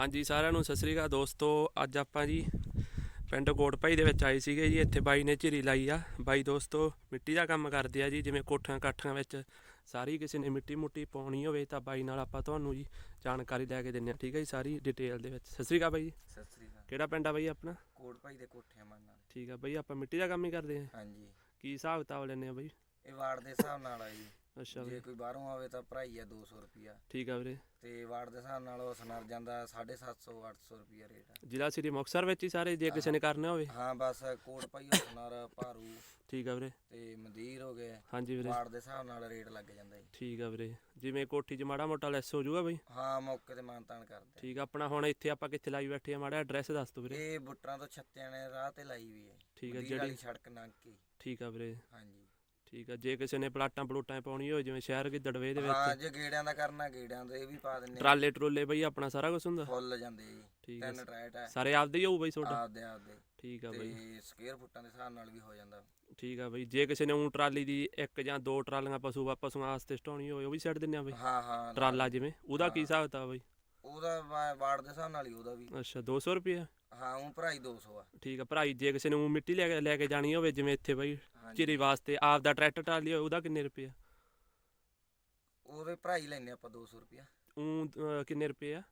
ਹਾਂਜੀ ਸਾਰਿਆਂ ਨੂੰ ਸਤਿ ਸ੍ਰੀ ਅਕਾਲ ਦੋਸਤੋ ਅੱਜ ਆਪਾਂ ਜੀ ਪਿੰਡ ਕੋਟਪਾਈ ਦੇ ਵਿੱਚ ਆਏ ਸੀਗੇ ਜੀ ਇੱਥੇ ਬਾਈ ਨੇ ਝਿਰੀ ਲਾਈ ਆ। ਬਾਈ ਦੋਸਤੋ ਮਿੱਟੀ ਦਾ ਕੰਮ ਕਰਦੇ ਆ ਜੀ ਜਿਵੇਂ ਕੋਠਾਂ ਕਾਠਾਂ ਵਿੱਚ ਸਾਰੀ ਕਿਸੇ ਨੇ ਮਿੱਟੀ ਮੁੱਟੀ ਪਾਉਣੀ ਹੋਵੇ ਤਾਂ ਬਾਈ ਨਾਲ ਆਪਾਂ ਤੁਹਾਨੂੰ ਜੀ ਜਾਣਕਾਰੀ ਲੈ ਕੇ ਦਿੰਨੇ ਆ ਠੀਕ ਹੈ ਜੀ ਸਾਰੀ ਡਿਟੇਲ ਦੇ ਵਿੱਚ। ਸਤਿ ਸ੍ਰੀ ਅਕਾਲ ਬਾਈ ਜੀ। ਸਤਿ ਸ੍ਰੀ ਅਕਾਲ। ਕਿਹੜਾ ਪਿੰਡ ਆ ਬਾਈ ਆਪਣਾ? ਕੋਟ ਭਾਈ ਦੇ ਕੋਠੇ ਮੰਨ ਨਾਲ। ਠੀਕ ਆ ਬਾਈ ਆਪਾਂ ਮਿੱਟੀ ਦਾ ਕੰਮ ਹੀ ਕਰਦੇ ਆ। ਹਾਂਜੀ। ਕੀ ਹਿਸਾਬ ਕਿਤਾਬ ਲੈਨੇ ਆ ਬਾਈ? ਇਹ ਵਾਰਡ ਦੇ ਹਿਸਾਬ ਨਾਲ ਆ ਜੀ। ਅੱਛਾ ਜੇ ਕੋਈ ਬਾਹਰੋਂ ਆਵੇ ਤਾਂ ਭਰਾਈ ਆ 200 ਰੁਪਿਆ ਠੀਕ ਆ ਵੀਰੇ। ਤੇ ਵਾਰਡ ਦੇ ਹਿਸਾਬ ਨਾਲ ਉਹ ਸਨਰ ਜਾਂਦਾ 750 800 ਰੁਪਿਆ ਰੇਟ ਆ। ਜ਼ਿਲ੍ਹਾ ਸ੍ਰੀ ਮੁਕਤਸਰ ਵਿੱਚ ਹੀ ਸਾਰੇ ਜੇ ਕਿਸੇ ਨੇ ਕਰਨਾ ਹੋਵੇ। ਹਾਂ ਬਸ ਕੋਟ ਭਾਈ ਸਨਰ ਭਾਰੂ ਠੀਕ ਆ ਵੀਰੇ। ਤੇ ਮੰਦੀਰ ਹੋ ਗਏ। ਹਾਂਜੀ ਵੀਰੇ। ਵਾਰਡ ਦੇ ਹਿਸਾਬ ਨਾਲ ਰੇਟ ਲੱਗ ਜਾਂਦਾ ਜੀ। ਠੀਕ ਆ ਵੀਰੇ। ਜਿਵੇਂ ਕੋਠੀ 'ਚ ਮਾੜਾ ਮੋਟਾ ਲੈਸ ਹੋ ਜਾਊਗਾ ਬਾਈ। ਹਾਂ ਮੌਕੇ ਤੇ ਮਾਨਤਾਨ ਕਰਦੇ ਠੀਕ ਆ ਆਪਣਾ ਹੁਣ ਇੱਥੇ ਆਪਾਂ ਕਿੱਥੇ ਲਾਈ ਬੈਠੇ ਆ? ਮਾੜਾ ਐਡਰੈਸ ਦੱਸ ਦਿਓ ਵੀਰੇ। ਇਹ ਬੁੱਟਰਾਂ ਤੋਂ ਛੱਤਿਆਂ ਨੇ ਰਾਹ ਤੇ ਲਾਈ ਵੀ ਹੈ। ਠੀਕ ਆ, ਮੰਦੀਰ ਜਿਹੜੀ- ਵਾਲੀ ਸੜਕ ਲੰਘ ਕੇ। ਠੀਕ ਆ ਵੀਰੇ। ਹਾਂਜੀ। ਠੀਕ ਆ ਜੇ ਕਿਸੇ ਨੇ ਪਲਾਟਾਂ ਪਲੂਟਾਂ ਪਾਉਣੀ ਹੋਵੇ ਜਿਵੇਂ ਸ਼ਹਿਰ ਕੀ ਦੜਵੇ ਦੇ ਹਾਂ ਵਿੱਚ ਜੇ ਗੇੜਿਆਂ ਦਾ ਕਰਨਾ ਗੇੜਿਆਂ ਦਾ ਇਹ ਵੀ ਪਾ ਦਿੰਨੇ ਆ। ਟਰਾਲੇ ਟਰੋਲੇ ਬਈ ਆਪਣਾ ਸਾਰਾ ਕੁਝ ਹੁੰਦਾ। ਫੁੱਲ ਜਾਂਦੇ ਜੀ ਠੀਕ ਆ ਤਿੰਨ ਟਰੈਟ ਹੈ ਸਾਰੇ ਆਪਦੇ ਹੀ ਹੋਊ ਬਈ ਤੁਹਾਡਾ? ਆਪਦੇ ਆਪਦੇ। ਠੀਕ ਆ ਬਈ। ਤੇ ਸਕੁਅਰ ਫੁੱਟਾਂ ਦੇ ਹਿਸਾਬ ਨਾਲ ਵੀ ਹੋ ਜਾਂਦਾ। ਠੀਕ ਆ ਬਈ ਜੇ ਕਿਸੇ ਨੇ ਊਂ ਟਰਾਲੀ ਦੀ ਇੱਕ ਜਾਂ ਦੋ ਟਰਾਲੀਆਂ ਪਸ਼ੂ ਪਸ਼ੂਆਂ ਵਾਸਤੇ ਸਟਾਉਣੀ ਹੋਵੇ ਉਹ ਵੀ ਛੱਡ ਦਿੰਨੇ ਆ ਬਈ? ਹਾਂ ਹਾਂ ਟਰਾਲਾ ਜਿਵੇਂ ਉਹਦਾ ਕੀ ਹਿਸਾਬ ਕਿਤਾਬ ਬਈ? ਉਹਦਾ ਵਾ- ਵਾਰਡ ਦੇ ਹਿਸਾਬ ਨਾਲ ਹੀ ਉਹਦਾ ਵੀ। ਅੱਛਾ 200 ਰੁਪਏ ਹਾਂ ਉਹ ਭਰਾਈ 200 ਆ। ਠੀਕ ਆ ਭਰਾਈ ਜੇ ਕਿਸੇ ਨੇ ਊਂ ਮਿੱਟੀ ਲੈ ਕੇ ਲੈ ਕੇ ਜਾਣੀ ਹੋਵੇ ਜਿਵੇਂ ਇੱਥੇ ਬਈ ਚਿਰੀ ਵਾਸਤੇ ਆਪ ਦਾ ਟਰੈਕਟਰ ਟਰਾਲੀ ਹੋਵੇ ਉਹਦਾ ਕਿੰਨੇ ਰੁਪਏ? ਉਹਦੇ ਭਰਾਈ ਲੈਨੇ ਆਪਾਂ 200 ਰੁਪਿਆ ਅਹ, ਕਿੰਨੇ ਰੁਪਏ ਆ?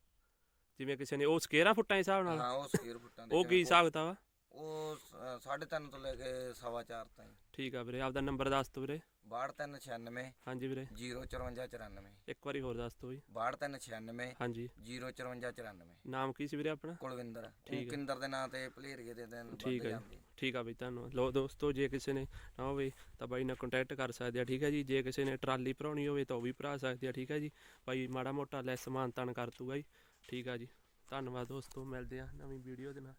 ਜਿਵੇਂ ਕਿਸੇ ਨੇ ਉਹ ਸਕੇਰਾ ਫੁੱਟਾਂ ਦੇ ਹਿਸਾਬ ਨਾਲ? ਹਾਂ ਉਹ ਸਕੁਅਰ ਫੁੱਟਾਂ ਦੇ ਉਹ ਕੀ ਹਿਸਾਬ ਕਿਤਾਬ ਆ? ਉਹ 3.5 ਤੋਂ ਲੈ ਕੇ 4.5 ਤਾਈਂ। ਠੀਕ ਆ ਵੀਰੇ ਆਪਦਾ ਨੰਬਰ ਦੱਸ ਦਿਓ ਵੀਰੇ। 6296 ਹਾਂਜੀ ਵੀਰੇ। 05494 ਇੱਕ ਵਾਰੀ ਹੋਰ ਦੱਸ ਦਿਓ ਬਈ। 6296 ਹਾਂਜੀ। 05494 ਨਾਮ ਕੀ ਸੀ ਵੀਰੇ ਆਪਣਾ? ਕੁਲਵਿੰਦਰ। ਠੀਕ ਹੈ। ਕਿੰਦਰ ਦੇ ਨਾਂ ਤੇ ਭਲੇਰਗੇ ਦੇ ਦਿਨ ਠੀਕ ਹੈ ਜੀ। ਠੀਕ ਆ ਬਈ, ਧੰਨਵਾਦ। ਲੋ ਦੋਸਤੋ, ਜੇ ਕਿਸੇ ਨੇ ਨਾ ਹੋਵੇ ਤਾਂ ਬਾਈ ਨਾਲ ਕੰਟੈਕਟ ਕਰ ਸਕਦੇ ਆ, ਠੀਕ ਹੈ ਜੀ। ਜੇ ਕਿਸੇ ਨੇ ਟਰਾਲੀ ਭਰਾਉਣੀ ਹੋਵੇ ਤਾਂ ਉਹ ਵੀ ਭਰਾ ਸਕਦੇ ਆ, ਠੀਕ ਹੈ ਜੀ। ਬਾਈ ਮਾੜਾ ਮੋਟਾ ਲੈਸ ਸਮਾਨ ਤਾਨ ਕਰ ਦੂਗਾ ਜੀ। ਠੀਕ ਆ ਜੀ। ਧੰਨਵਾਦ ਦੋਸਤੋ, ਮਿਲਦੇ ਆ ਨਵੀਂ ਵੀਡੀਓ ਦੇ ਨਾਲ।